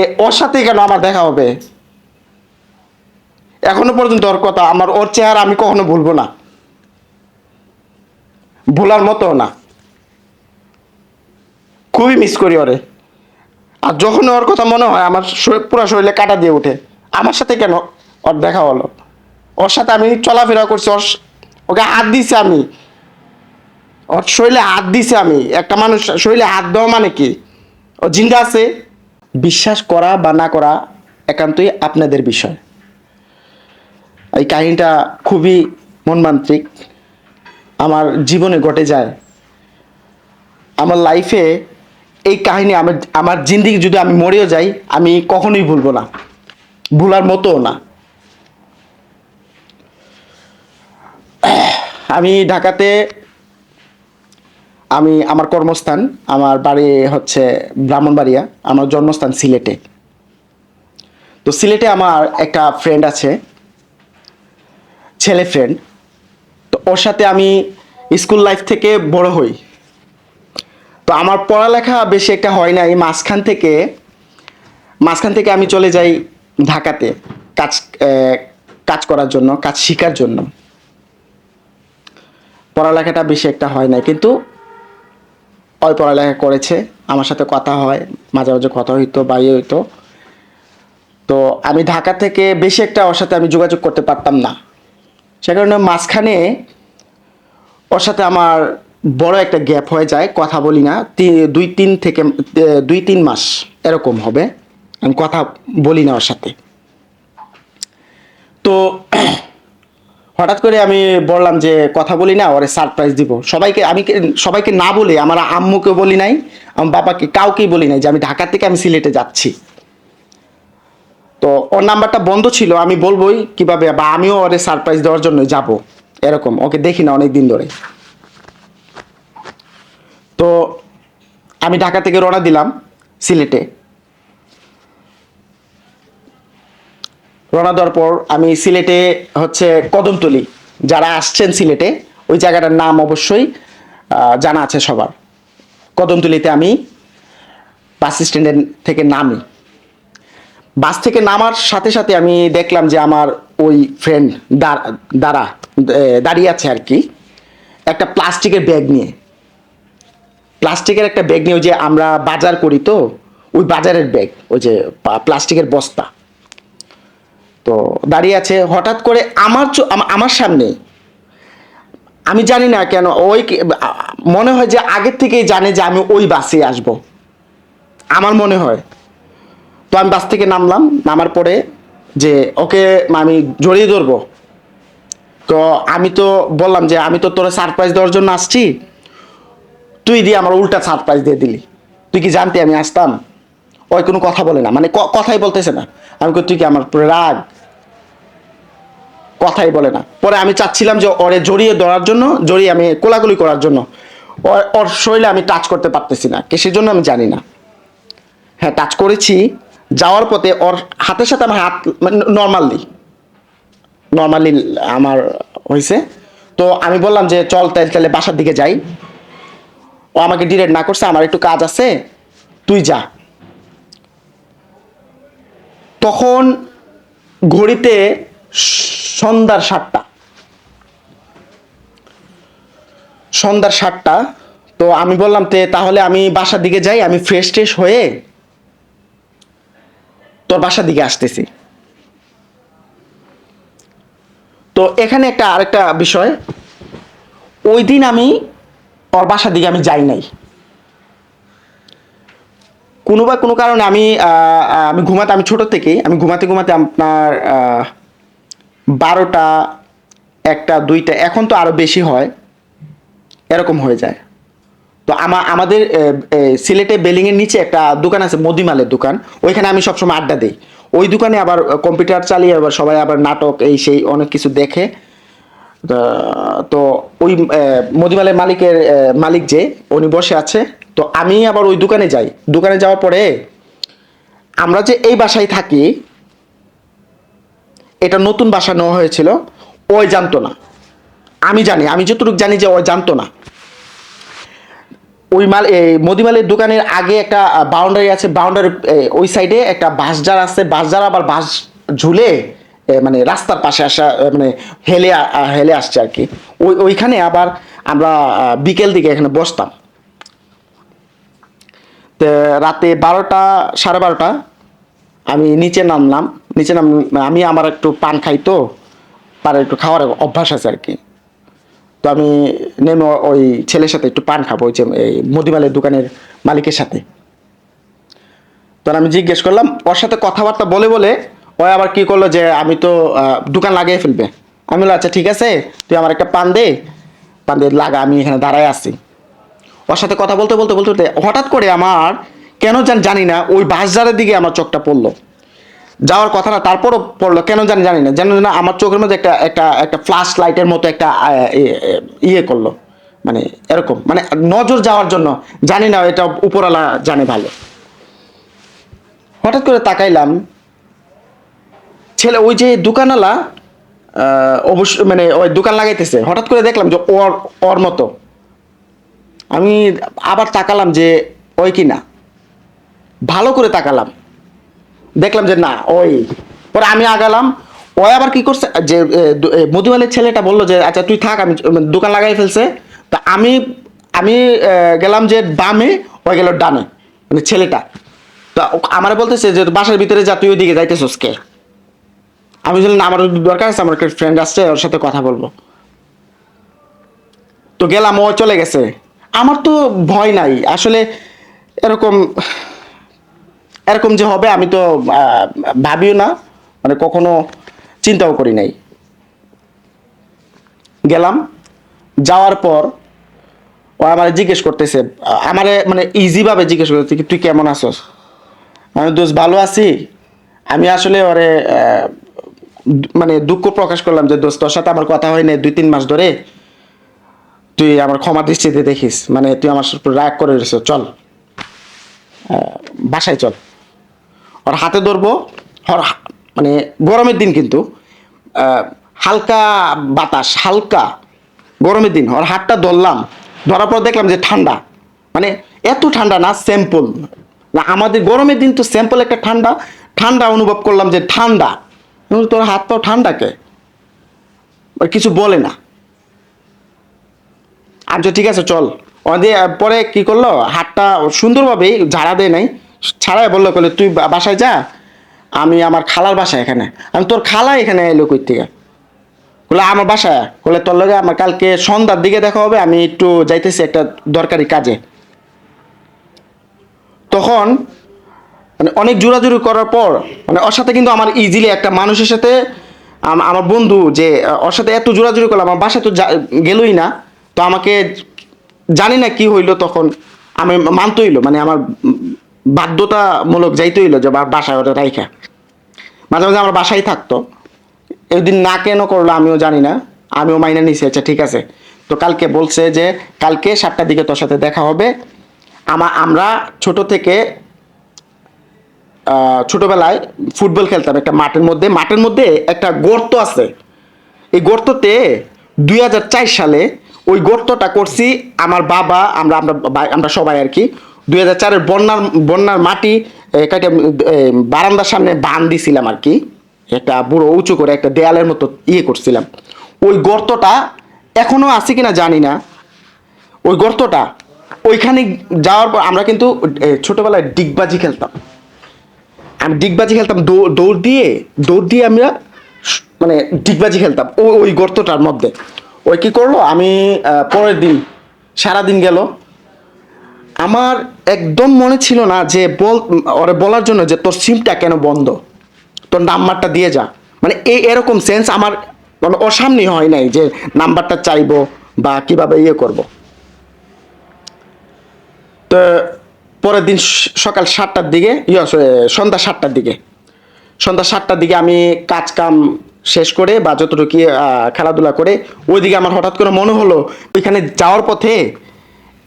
এ ওর সাথে কেন আমার দেখা হবে? এখনও পর্যন্ত ওর কথা, আমার ওর চেহারা আমি কখনো ভুলবো না। ভোলার মতো না। খুবই মিস করি ওরে। আর যখন ওর কথা মনে হয়, আমার পুরো শরীরে কাটা দিয়ে ওঠে, আমার সাথে কেন ওর দেখা হলো? ওর সাথে আমি চলাফেরা করছি, ওর ওকে হাত দিছি আমি। ওর শরীরে হাত দিছি আমি। একটা মানুষ শরীরে হাত দেওয়া মানে কি? ও জিন্দা আছে বিশ্বাস করা বা না করা একান্তই আপনাদের বিষয়। এই কাহিনীটা খুবই মনমান্ত্রিক আমার জীবনে ঘটে যায়। আমার লাইফে এই কাহিনী আমার আমার জিন্দিগি যদি আমি মরেও যাই, আমি কখনোই ভুলবো না। ভুলার মতোও না। আমি ঢাকাতে আমি আমার কর্মস্থান, আমার বাড়ি হচ্ছে ব্রাহ্মণবাড়িয়া, আমার জন্মস্থান সিলেটে। তো সিলেটে আমার একটা ফ্রেন্ড আছে, ছেলে ফ্রেন্ড তো ওর সাথে আমি স্কুল লাইফ থেকে বড় হই। তো আমার পড়ালেখা বেশি একটা হয় না এই মাঝখান থেকে মাঝখান থেকে আমি চলে যাই ঢাকাতে কাজ কাজ করার জন্য, কাজ শেখার জন্য। পড়ালেখাটা বেশি একটা হয় না কিন্তু ওই পড়ালেখা করেছে, আমার সাথে কথা হয় মাঝে মাঝে কথা হইতো বা ইয়ে হইতো। তো আমি ঢাকা থেকে বেশি একটা ওর সাথে আমি যোগাযোগ করতে পারতাম না। সে কারণে মাঝখানে ওর সাথে আমার বড় একটা গ্যাপ হয়ে যায়, কথা বলি না। দুই তিন থেকে দুই তিন মাস এরকম হবে। আমি কথা বলি না ওর সাথে। তো হঠাৎ করে আমি বললাম যে, কথা বলি না, ওরে সারপ্রাইজ দিব। সবাইকে, আমি সবাইকে না বলে আমার আম্মুকে বলি নাই, আমার বাবাকে কাউকেই বলি নাই যে, আমি ঢাকা থেকে আমি সিলেটে যাচ্ছি। তো ওর নাম্বারটা বন্ধ ছিল, আমি বলবোই কীভাবে, বা আমিও ওরে সারপ্রাইজ দেওয়ার জন্য যাব, এরকম। ওকে দেখি না অনেক দিন ধরে। তো আমি ঢাকা থেকে রওনা দিলাম সিলেটে। রওনা দেওয়ার পর আমি সিলেটে হচ্ছে কদমতলি যারা আসছেন সিলেটে, ওই জায়গাটার নাম অবশ্যই জানা আছে সবার। কদমতলিতে আমি বাস স্ট্যান্ডের থেকে নামি। বাস থেকে নামার সাথে সাথে আমি দেখলাম যে আমার ওই ফ্রেন্ড দাঁড়া দাঁড়িয়ে আছে আর কি। একটা প্লাস্টিকের ব্যাগ নিয়ে। প্লাস্টিকের একটা ব্যাগ নিয়ে ওই যে আমরা বাজার করি তো, ওই বাজারের ব্যাগ, ওই যে প্লাস্টিকের বস্তা। তো দাঁড়িয়ে আছে, হঠাৎ করে আমার আমার সামনে। আমি জানি না কেন, ওই মনে হয় যে আগের থেকেই জানে যে আমি ওই বাসে আসব। আমার মনে হয়। তো আমি বাস থেকে নামলাম, নামার পরে যে, ওকে, আমি জড়িয়ে ধরবো। তো আমি তো বললাম যে, আমি তো তোরা সারপ্রাইজ দেওয়ার জন্য আসছি। তুই দিয়ে আমার উল্টা সারপ্রাইজ দিয়ে দিলি। তুই কি জানতে আমি আসতাম? ওই কোনো কথা বলে না। মানে ক- কথাই বলতেছে না। আমি তুই কি আমার রাগ? কথাই বলে না। পরে আমি চাচ্ছিলাম যে ওরে জড়িয়ে ধরার জন্য, জড়িয়ে আমি কোলাকুলি করার জন্য। ওর- শরীরে আমি টাচ করতে পারতেছি না। কিসের জন্য আমি জানি না। হ্যাঁ টাচ করেছি। যাওয়ার পথে ওর হাতের সাথে আমার হাত মানে নর্মালি নর্মালি আমার হয়েছে তো আমি বললাম যে, চল তাই তাহলে বাসার দিকে যাই। ও আমাকে ডিরেক্ট না করছে, আমার একটু কাজ আছে। তুই যা। তখন ঘড়িতে সন্ধ্যার সাতটা। সন্ধ্যার সাতটা। তো আমি বললাম, তে তাহলে আমি বাসার দিকে যাই, আমি ফ্রেশ ট্রেশ হয়ে তোর বাসার দিকে আসতেছি। তো এখানে একটা আরেকটা বিষয়। ওই দিন আমি ওর বাসার দিকে আমি যাই নাই। কোনো বা কোনো কারণে আমি আমি ঘুমাতে, আমি ছোট থেকেই, আমি ঘুমাতে ঘুমাতে আপনার বারোটা, একটা, দুইটা, এখন তো আরও বেশি হয়, এরকম হয়ে যায়। তো আমা, আমাদের সিলেটে বেলিংয়ের নিচে একটা দোকান আছে, মদিমালের দোকান, ওইখানে আমি সবসময় আড্ডা দিই। ওই দোকানে আবার কম্পিউটার চালিয়ে আবার সবাই আবার নাটক, এই সেই অনেক কিছু দেখে। তো ওই মদিমালের মালিকের মালিক যে, উনি বসে আছে। তো আমি আবার ওই দোকানে যাই। দোকানে যাওয়ার পরে আমরা যে এই বাসায় থাকি, এটা নতুন বাসা নেওয়া হয়েছিল, ওই জানতো না। আমি জানি, আমি যতটুকু জানি যে ওই জানতো না। ওই মাল, এই মদিমালের দোকানের আগে একটা বাউন্ডারি আছে বাউন্ডারি ওই সাইডে একটা বাঁশঝাড় আছে বাঁশঝাড় আবার বাঁশ ঝুলে মানে রাস্তার পাশে আসা মানে হেলে হেলে আসছে আর কি। ওই, ওইখানে আবার আমরা বিকেল দিকে এখানে বসতাম। রাতে বারোটা, সাড়ে বারোটা আমি নিচে নামলাম। নিচে নাম, আমি আমার একটু পান খাই তো পানের একটু খাওয়ার অভ্যাস আছে আর কি। তো আমি নেমে ওই ছেলের সাথে একটু পান খাব, ওই যে এই মুদিমালের দোকানের মালিকের সাথে। তখন আমি জিজ্ঞেস করলাম, ওর সাথে কথাবার্তা বলে বলে ও আবার কি করল যে আমি তো দোকান লাগিয়ে ফেলবে। আমি বললাম আচ্ছা ঠিক আছে, তুই আমার একটা পান দে। পান দিয়ে লাগা, আমি এখানে দাঁড়ায় আছি। ওর সাথে কথা বলতে বলতে বলতে বলতে হঠাৎ করে আমার কেন জান, জানি না, ওই বাসজারের দিকে আমার চোখটা পড়ল। যাওয়ার কথা না তারপরও পড়ল, কেন জানি জানি না, যেন না আমার চোখের মধ্যে একটা একটা একটা ফ্ল্যাশ লাইটের মতো একটা ইয়ে করল। মানে এরকম মানে নজর যাওয়ার জন্য জানি না এটা উপরওয়ালা জানে ভালো। হঠাৎ করে তাকাইলাম, ছেলে ওই যে দোকানওয়ালা অবশ্য মানে ওই দোকান লাগাইতেছে, হঠাৎ করে দেখলাম যে ওর ওর মতো। আমি আবার তাকালাম যে ওই কি না? ভালো করে তাকালাম। দেখলাম যে না, ওই। পরে আমি আগালাম ওই আবার কি করছে? যে মধুমালের ছেলেটা বলল যে আচ্ছা তুই থাক, আমি দোকান লাগাই ফেলছে। তা আমি আমি গেলাম যে বামে ওই গেল ডানে মানে ছেলেটা। তা আমার বলতেছে যে, বাসার ভিতরে যা, তুই ওইদিকে যাইতেছস কে? আমি বললাম আমার দরকার আছে, আমার একটা ফ্রেন্ড আসছে, ওর সাথে কথা বলব। তো গেলাম, ও চলে গেছে। আমার তো ভয় নাই। আসলে এরকম এরকম যে হবে আমি তো ভাবিও না মানে কখনো চিন্তাও করি নাই। গেলাম, যাওয়ার পর ও আমার জিজ্ঞেস করতেছে, আমারে মানে ইজিভাবে জিজ্ঞেস করতেছে কি, তুই কেমন আছোস? আমি দোষ ভালো আছি। আমি আসলে ওরে মানে দুঃখ প্রকাশ করলাম যে দোষ তোর সাথে আমার কথা হয় দুই তিন মাস ধরে। তুই আমার ক্ষমা দৃষ্টিতে দেখিস। মানে তুই আমার রাগ করে রয়েছ, চল। বাসায় চল। ওর হাতে ধরবো, ওর মানে গরমের দিন কিন্তু হালকা বাতাস, হালকা গরমের দিন। ওর হাতটা ধরলাম, ধরার পর দেখলাম যে ঠান্ডা। মানে এত ঠান্ডা না স্যাম্পল না, আমাদের গরমের দিন তো স্যাম্পল একটা ঠান্ডা। ঠান্ডা অনুভব করলাম যে ঠান্ডা। তোর হাত পাও ঠান্ডা কে? কিছু বলে না। আচ্ছা ঠিক আছে, চল। ওদের পরে কি করল? হাতটা সুন্দরভাবেই ঝাড়া দেয় নাই। ছাড়াই বলল বলে তুই বাসায় যা। আমি আমার খালার বাসা এখানে। আমি তোর খালা এখানে এলো কই থেকে বলে আমার বাসায়? বলে তোর লগে আমার কালকে সন্ধ্যার দিকে দেখা হবে। আমি একটু যাইতেছি একটা দরকারি কাজে। তখন মানে অনেক জোরাজুরি করার পর মানে ওর সাথে কিন্তু আমার ইজিলি একটা মানুষের সাথে আমার বন্ধু যে, ওর সাথে এত জোরাজুরি করলাম আমার বাসায় তো গেলই না। তো আমাকে জানি না কি হইল তখন। আমি মানতে হইল মানে আমার বাধ্যতামূলক যাইতে হইল যে বাসায় ওটা রাইখা। মাঝে মাঝে আমার বাসায় থাকতো। একদিন না কেন করল আমিও জানি না, আমিও মাইনে নিছি আচ্ছা ঠিক আছে। তো কালকে বলছে যে কালকে সাতটার দিকে তোর সাথে দেখা হবে। আমা আমরা ছোট থেকে ছোটবেলায় ফুটবল খেলতাম একটা মাঠের মধ্যে। মাঠের মধ্যে একটা গর্ত আছে। এই গর্ততে দুই হাজার চার সালে ওই গর্তটা করছি, আমার বাবা, আমরা আমরা আমরা সবাই আর কি। দুই হাজার চারের বন্যার বন্যার মাটি কাটে বারান্দার সামনে বান দিছিলাম আর কি। একটা বুড়ো উঁচু করে একটা দেয়ালের মতো ইয়ে করছিলাম। ওই গর্তটা এখনও আছে কিনা জানি না। ওই গর্তটা, ওইখানে যাওয়ার পর আমরা কিন্তু ছোটবেলায় ডিগবাজি খেলতাম। আমি ডিগবাজি খেলতাম দৌড় দিয়ে দৌড় দিয়ে আমরা মানে ডিগবাজি খেলতাম ওই ওই গর্তটার মধ্যে। ওই কি করল? আমি পরের দিন, সারাদিন গেল। আমার একদম মনে ছিল না যে বল, ওরে বলার জন্য যে তোর সিমটা কেন বন্ধ? তোর নাম্বারটা দিয়ে যা। মানে এই এরকম সেন্স আমার মানে ওর সামনেই হয় নাই যে নাম্বারটা চাইব বা কীভাবে ইয়ে করব। তো পরের দিন সকাল সাতটার দিকে ইয়ে সন্ধ্যা সাতটার দিকে। সন্ধ্যা সাতটার দিকে আমি কাজ কাম শেষ করে বা যতটুকু খেলাধুলা করে ওইদিকে আমার হঠাৎ করে মনে হলো, ওইখানে যাওয়ার পথে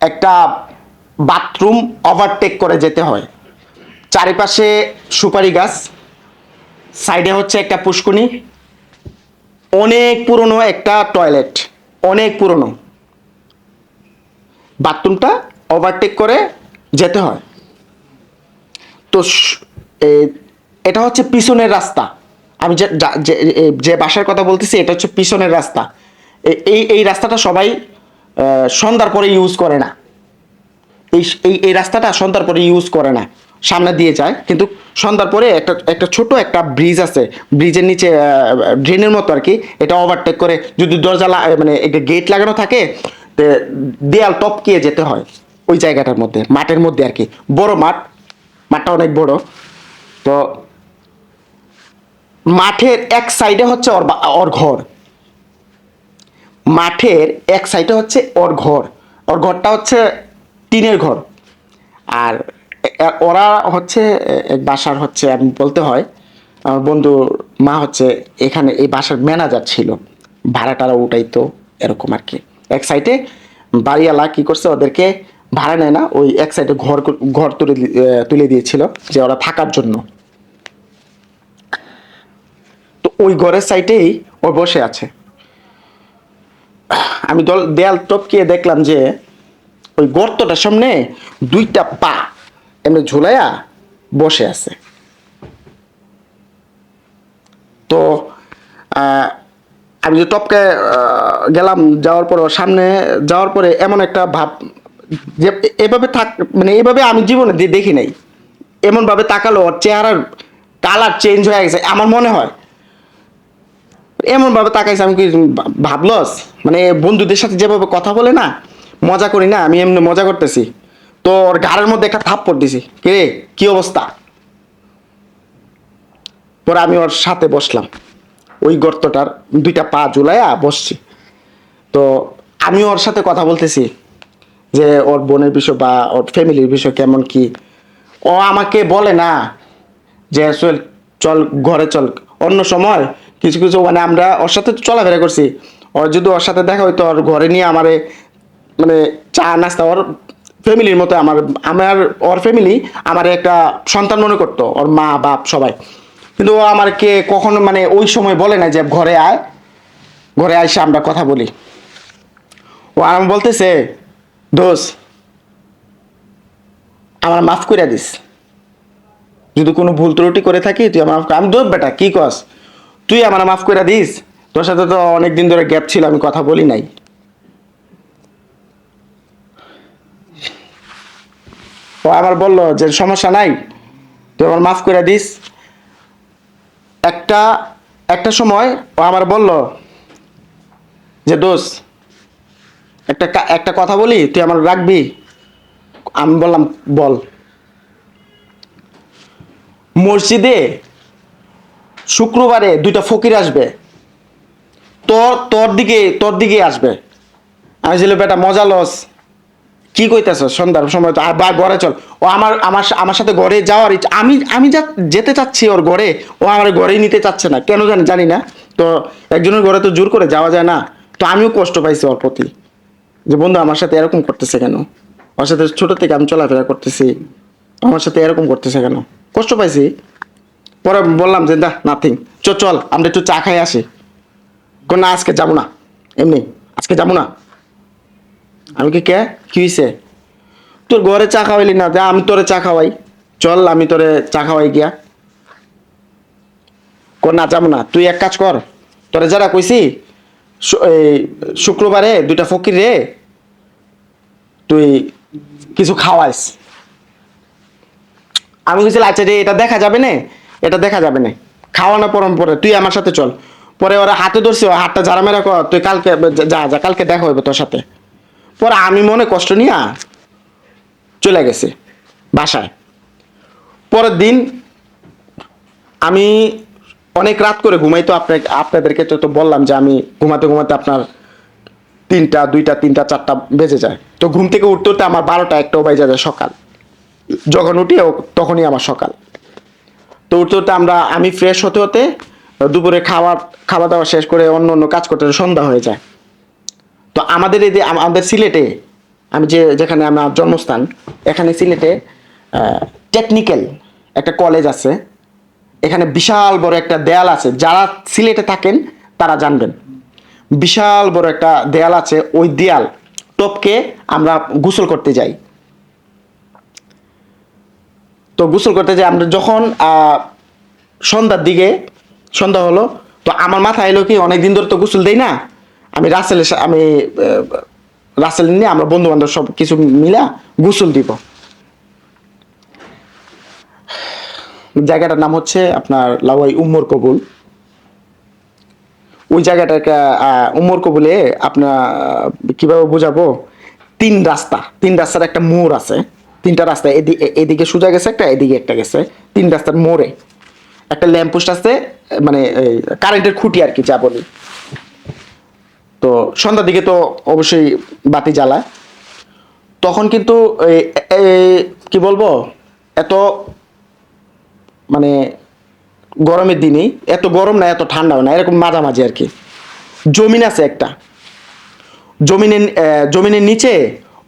একটা বাথরুম ওভারটেক করে যেতে হয়। চারিপাশে সুপারি গাছ, সাইডে হচ্ছে একটা পুষ্কুনি অনেক পুরনো একটা টয়লেট অনেক পুরনো। বাথরুমটা ওভারটেক করে যেতে হয়। তো এটা হচ্ছে পিছনের রাস্তা। আমি যে যা- বাসার কথা বলতেছি, এটা হচ্ছে পিছনের রাস্তা। এই এই রাস্তাটা সবাই সন্ধ্যার পরে ইউজ করে না। এই এই রাস্তাটা সন্ধ্যার পরে ইউজ করে না। সামনে দিয়ে যায়, কিন্তু সন্ধ্যার পরে একটা একটা ছোট একটা ব্রিজ আছে। ব্রিজের নিচে ড্রেনের মতো আর কি। এটা ওভারটেক করে, যদি দরজা মানে একটা গেট লাগানো থাকে দেয়াল টপকিয়ে যেতে হয় ওই জায়গাটার মধ্যে, মাঠের মধ্যে আর কি। বড় মাঠ, মাঠটা অনেক বড়। তো মাঠের এক সাইডে হচ্ছে ওর ওর ঘর। মাঠের এক সাইডে হচ্ছে ওর ঘর। ওর ঘরটা হচ্ছে টিনের ঘর। আর ওরা হচ্ছে এক বাসার হচ্ছে, আমি বলতে হয়, আমার বন্ধুর মা হচ্ছে এখানে এই বাসার ম্যানেজার ছিল। ভাড়া টাড়া উঠাইতো, এরকম আর কি। এক সাইডে বাড়িওয়ালা কি করছে, ওদেরকে ভাড়া নেয় না, ওই এক সাইডে ঘর ঘর তুলে তুলে দিয়েছিল যে ওরা থাকার জন্য তো ওই ঘরের সাইডেই ও বসে আছে। আমি দল দেয়াল টপকিয়ে দেখলাম যে ওই গর্তটার সামনে দুইটা পা এমনি ঝুলাইয়া বসে আছে। তো আমি যে টপকে গেলাম যাওয়ার পর, সামনে যাওয়ার পরে এমন একটা ভাব যে এভাবে থাক মানে এইভাবে আমি জীবনে দেখি নাই। এমনভাবে তাকালো, ওর চেহারার কালার চেঞ্জ হয়ে গেছে, আমার মনে হয়। এমন ভাবে তাকাইছে, আমি কি ভাবলস? মানে বন্ধুদের সাথে যেভাবে কথা বলে না, মজা করি না, আমি এমনি মজা করতেছি। তো ওর গাড়ের মধ্যে একটা থাপ্পড় দিছি। কে কি অবস্থা? পরে আমি ওর সাথে বসলাম। ওই গর্তটার দুইটা পা ঝুলাইয়া বসছি। তো আমি ওর সাথে কথা বলতেছি যে, ওর বোনের বিষয় বা ওর ফ্যামিলির বিষয় কেমন কি? ও আমাকে বলে না যে চল, ঘরে চল। অন্য সময় কিছু কিছু মানে আমরা ওর সাথে চলাফেরা করছি। ওর যদি ওর সাথে দেখা হইতো, ওর ঘরে নিয়ে আমারে মানে চা, নাস্তা, ওর ফ্যামিলির মতো আমার আমার, ওর ফ্যামিলি আমার একটা সন্তান মনে করতো, ওর মা, বাপ, সবাই। কিন্তু ও আমাকে কখনো মানে ওই সময় বলে না যে, ঘরে আয়, ঘরে আইসে আমরা কথা বলি। ও আমার বলতেছে দোষ আমার মাফ করে দিস। যদি কোনো ভুল ত্রুটি করে থাকি, তুই আমার মাফ আমি দোষ বেটা, কি কস? তুই আমার মাফ করে দিস? তোর সাথে তো অনেক দিন ধরে গ্যাপ ছিল, আমি কথা বলি নাই। ও আবার বলল যে সমস্যা নাই, তুই আমার মাফ করে দিস। একটা একটা সময় ও আমার বলল যে দোষ একটা একটা কথা বলি, তুই আমার রাখবি? আমি বললাম, বল। মসজিদে শুক্রবারে দুইটা ফকির আসবে। তোর তোর দিকে তোর দিকে আসবে। আমি ছিল বেটা মজা লস। কি কইতেছ সন্ধ্যার সময় তো বা, ঘরে চল। ও আমার আমার আমার সাথে ঘরে যাওয়ার ইচ্ছা আমি আমি যা যেতে চাচ্ছি ওর ঘরে, ও আমার ঘরেই নিতে চাচ্ছে না। কেন জানি জানি না। তো একজনের ঘরে তো জোর করে যাওয়া যায় না। তো আমিও কষ্ট পাইছি ওর প্রতি। যে বন্ধু আমার সাথে এরকম করতেছে কেন? ওর সাথে ছোটো থেকে আমি চলাফেরা করতেছি। আমার সাথে এরকম করতেছে কেন? কষ্ট পাইছি। পরে বললাম যে দা নাথিং চ চল, আমরা একটু চা খাই আসি। কোন না, আজকে যাব না। এমনি, আজকে যাব না। আমি কি কে? কি হয়েছে তোর ঘরে চা খাওয়াইলি না যা আমি তোরে চা খাওয়াই। চল, আমি তোরে চা খাওয়াই গিয়া। কোন না, যাব না। তুই এক কাজ কর। তোরে যারা কইছি এই, শুক্রবারে দুইটা ফকির রে, তুই কিছু খাওয়াইস। আমি বলছিলাম আচ্ছা রে, এটা দেখা যাবে না? এটা দেখা যাবে না। খাওয়ানো পরম পরে, তুই আমার সাথে চল। পরে ওরা হাতে ধরছি, ও হাতটা যারা মেরা কর তুই কালকে, যা যা, কালকে দেখা হবে তোর সাথে। পরে আমি মনে কষ্ট নিয়ে চলে গেছে বাসায়। পরের দিন আমি অনেক রাত করে ঘুমাই, তো আপনাকে, আপনাদেরকে তো বললাম যে আমি ঘুমাতে ঘুমাতে আপনার তিনটা, দুইটা, তিনটা, চারটা বেজে যায়। তো ঘুম থেকে উঠতে উঠতে আমার বারোটা, একটাও বেজে যায় সকাল। যখন উঠি তখনই আমার সকাল। তো উঠতে উঠতে আমরা, আমি ফ্রেশ হতে হতে দুপুরে খাওয়া খাওয়া দাওয়া শেষ করে অন্য অন্য কাজ করতে সন্ধ্যা হয়ে যায়। তো আমাদের এই যে, আমাদের সিলেটে, আমি যে, যেখানে আমার জন্মস্থান, এখানে সিলেটে টেকনিক্যাল একটা কলেজ আছে। এখানে বিশাল বড় একটা দেয়াল আছে। যারা সিলেটে থাকেন, তারা জানবেন। বিশাল বড় একটা দেয়াল আছে। ওই দেয়াল, টপকে আমরা গোসল করতে যাই। তো গোসল করতে যে আমরা যখন সন্ধ্যার দিকে, সন্ধ্যা হলো, তো আমার মাথা এলো কি অনেক দিন ধরে তো গোসল দেই না। আমি রাসেলের আমি রাসেল নিয়ে আমরা বন্ধু বান্ধব সব কিছু মিলা গোসল দিব। জায়গাটার নাম হচ্ছে আপনার লাওয়াই উম্মর কবুল। ওই জায়গাটাকে উমর কবুলে আপনার, কীভাবে বোঝাবো? তিন রাস্তা, তিন রাস্তার একটা মোড় আছে। তিনটা রাস্তা এদিকে এদিকে সোজা গেছে একটা, এদিকে একটা গেছে। তিন রাস্তার মোড়ে। একটা ল্যাম্পপোস্ট আছে মানে কারেন্টের খুঁটি আর কি, যা বলি। তো সন্ধ্যার দিকে তো অবশ্যই বাতি জ্বালায় তখন কিন্তু কি বলব, এত মানে গরমের দিনেই, এত গরম না, এত ঠান্ডাও না, এরকম মাঝামাঝি আর কি। জমিন আছে একটা। জমিনের জমিনের নিচে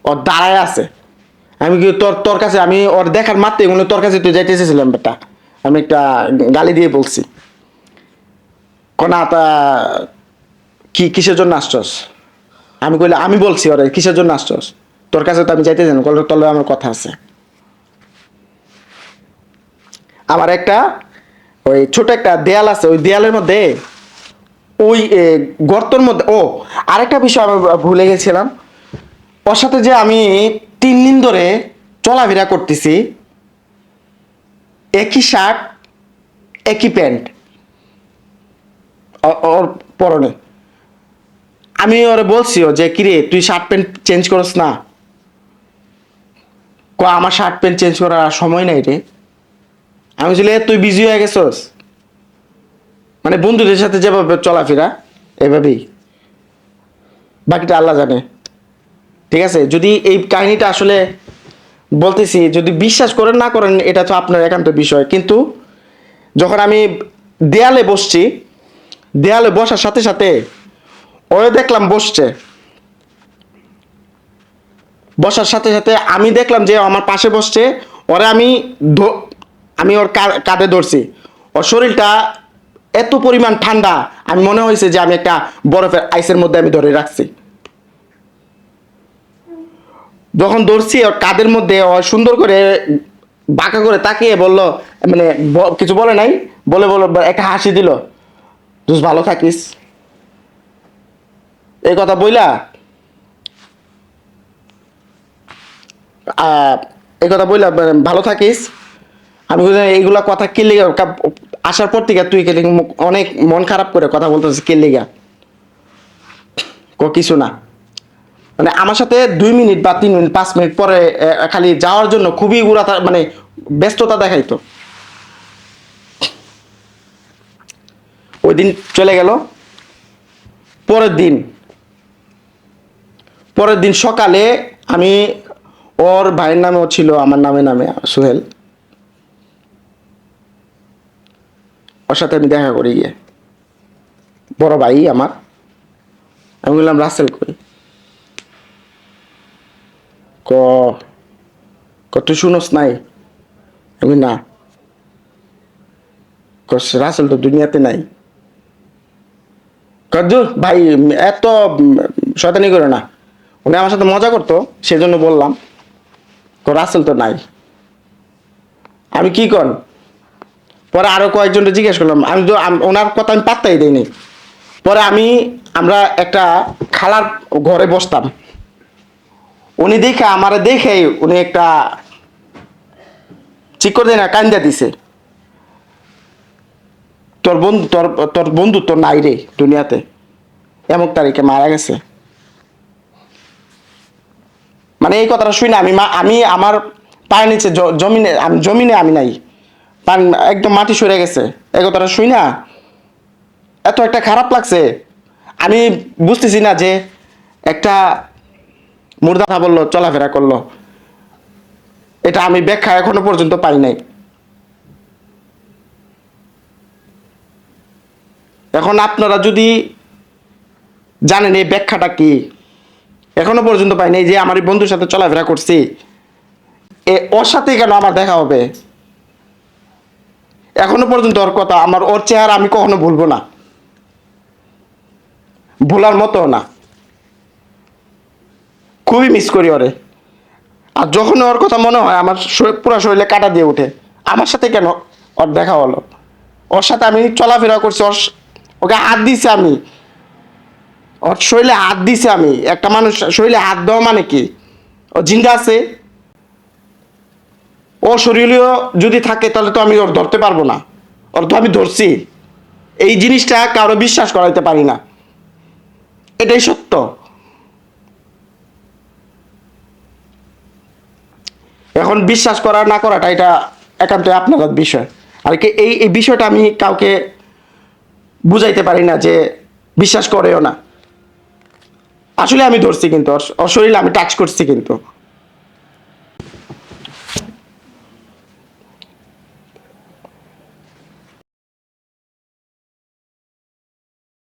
ও দাঁড়ায় আছে। আমি কি তোর তোর কাছে আমি ওর দেখার মাত্রে এগুলো তোর কাছে তুই যাইতে এসেছিলাম বেটা। আমি একটা গালি দিয়ে বলছি। কোনা, তা কি কিসের জন্য আসছস? আমি কইলে, আমি বলছি ওরে, কিসের জন্য আসছস? তোর কাছে তো আমি যাইতে জানি কল তলে আমার কথা আছে। আমার একটা, ওই ছোট একটা দেয়াল আছে, ওই দেয়ালের মধ্যে, ওই গর্তর মধ্যে, ও, আরেকটা বিষয় আমি ভুলে গেছিলাম। ওর সাথে যে আমি তিন দিন ধরে চলাফেরা করতেছি। একই শার্ট একই প্যান্ট। ওর পরনে। আমি ওরে বলছিও যে কিরে তুই শার্ট প্যান্ট চেঞ্জ করস না? ক আমার শার্ট প্যান্ট চেঞ্জ করার সময় নাই রে। আমি বলছি "এ, তুই বিজি হয়ে গেছস? মানে বন্ধুদের সাথে যেভাবে চলাফেরা এভাবেই। বাকিটা আল্লাহ জানে। ঠিক আছে? যদি এই কাহিনীটা আসলে বলতেছি, যদি বিশ্বাস করেন, না করেন, এটা তো আপনার একান্ত বিষয়। কিন্তু যখন আমি দেয়ালে বসছি, দেয়ালে বসার সাথে সাথে ওরে দেখলাম বসছে। বসার সাথে সাথে আমি দেখলাম যে আমার পাশে বসছে, ওরে আমি আমি ওর কাঁধে ধরছি। ওর শরীরটা এত পরিমাণ ঠান্ডা, আমি মনে হয়েছে যে আমি একটা বরফের আইসের মধ্যে আমি ধরে রাখছি। যখন ধরছি কাঁধের মধ্যে সুন্দর করে বাঁকা করে তাকিয়ে বলল মানে কিছু বলে নাই, বলে বলে একটা হাসি দিল। তুই ভালো থাকিস। এই কথা বইলা এই কথা বইলা মানে ভালো থাকিস। আমি এইগুলা কথা কে লেগে আসার পর থেকে তুই অনেক মন খারাপ করে কথা বলতেছিস কে লেগা। কিছু না। মানে আমার সাথে দুই মিনিট বা তিন মিনিট, পাঁচ মিনিট পরে খালি যাওয়ার জন্য খুবই উড়া মানে ব্যস্ততা দেখাইতো। ওই দিন চলে গেল। পরের দিন পরের দিন সকালে আমি ওর ভাইয়ের নামেও ছিল, আমার নামে নামে, সোহেল। ওর সাথে আমি দেখা করি গিয়ে। বড় ভাই আমার। আমি বললাম, রাসেল কই? ক তুই শুনোস নাই? আমি না। ক রাসেল তো দুনিয়াতে নাই। কদ্দুর ভাই এত শয়তানি করে না। উনি আমার সাথে মজা করতো, সেজন্য বললাম, ক, রাসেল তো নাই। আমি কি কর পরে আরও কয়েকজনকে জিজ্ঞেস করলাম, আমি তো ওনার কথা আমি পাত্তাই দিইনি। পরে আমি, আমরা একটা খালার ঘরে বসতাম। উনি দেখে, আমার দেখে উনি একটা ঠিক করে না কান্দা দিছে। তোর বন্ধু, তোর তোর বন্ধু তোর নাই রে দুনিয়াতে। এমন তারিখে মারা গেছে। মানে এই কথাটা শুই না, আমি মা- আমি আমার পায়ের নিচে জমিনে, আমি জমিনে আমি নাই। পান, একদম মাটি সরে গেছে। এই কথাটা শুই না। এত একটা খারাপ লাগছে। আমি বুঝতেছি না যে একটা মুর্দা বলল, চলাফেরা করল। এটা আমি ব্যাখ্যা এখনও পর্যন্ত পাই নাই। এখন আপনারা যদি জানেন এই ব্যাখ্যাটা কি, এখনও পর্যন্ত পাই নাই যে আমার বন্ধুর সাথে চলাফেরা করছি। এ ওর সাথে কেন আমার দেখা হবে? এখনও পর্যন্ত ওর কথা, আমার ওর চেহারা আমি কখনো ভুলবো না। ভোলার মতো না। খুবই মিস করি ওরে। আর যখন ওর কথা মনে হয়, আমার পুরো শরীরে কাটা দিয়ে ওঠে। আমার সাথে কেন? ওর দেখা হলো। ওর সাথে আমি চলাফেরা করছি, ওর ওকে হাত দিছি আমি। ওর শরীরে হাত দিছি আমি। একটা মানুষ শরীরে হাত দেওয়া মানে কি? ও জিন্দা আছে। ও শরীরেও যদি থাকে, তাহলে তো আমি ওর ধরতে পারব না। ওর তো আমি ধরছি। এই জিনিসটা কারও বিশ্বাস করাইতে পারি না। এটাই সত্য। এখন বিশ্বাস করা না করাটা এটা একান্ত আপনাদের বিষয়। আর কি এই এই বিষয়টা আমি কাউকে বুঝাইতে পারি না যে বিশ্বাস করেও না। আসলে আমি ধরছি কিন্তু অশরীর আমি টাচ করছি কিন্তু।